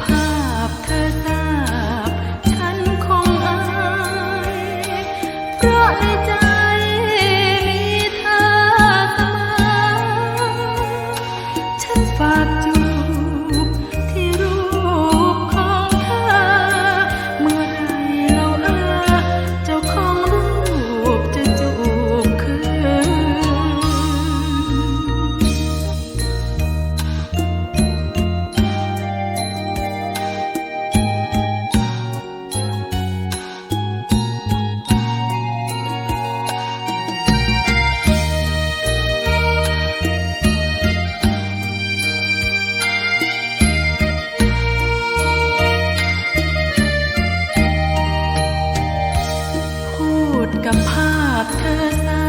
啊。 พาพเธอทรา